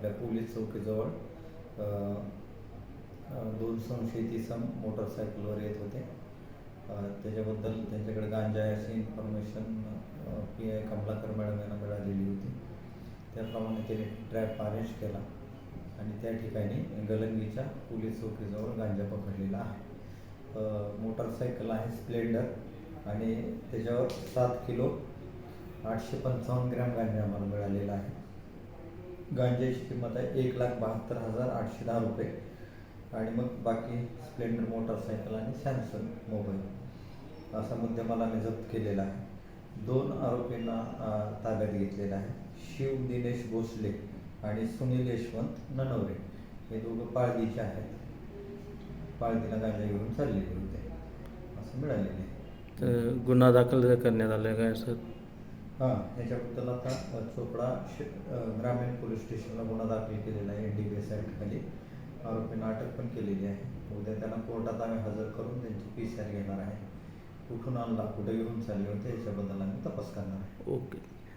आपल्या पोलीस चौकीजवळ दोन संशयित इसम मोटरसायकलवर येत होते. त्याच्याबद्दल त्यांच्याकडे गांजा अशी information P I Kamalakar madam यांना मिळालेली होती. त्याप्रमाणे त्याने ट्रॅप अरेंज केला आणि त्या ठिकाणी गलंगीच्या पोलीस चौकीजवळ गांजा पकडलेला आहे. मोटरसायकल आहे स्प्लेंडर आणि त्याच्यावर सात किलो आठशे पंचावन्न ग्रॅम गांजा आम्हाला मिळाले गांजाची किंमत आहे एक लाख बहात्तर हजार आठशे दहा रुपये. आणि मग बाकी स्प्लेंडर मोटरसायकल आणि सॅमसंग मोबाईल. असा मुद्देमाल आम्ही जप्त केलेला आहे. दोन आरोपींना ताब्यात घेतलेला आहे. शिव दिनेश भोसले आणि सुनील यशवंत ननवरे. हे दोघं पाळदीचे आहेत. पाळदीला गांजा घेऊन चाललेले होते. असं मिळालेले आहे. तर गुन्हा दाखल करण्यात आला काय सर हां याच्याबद्दल आता चोपडा ग्रामीण पोलीस स्टेशनला गुन्हा दाखल केलेला आहे डी बी एस ॲक्टखाली आरोपींना अटक पण केलेली आहे. उद्या त्यांना कोर्टात आम्ही हजर करून त्यांची पी सी आर घेणार आहे. कुठून आणला कुठे घेऊन चालले होते याच्याबद्दल आम्ही तपास करणार आहे. ओके.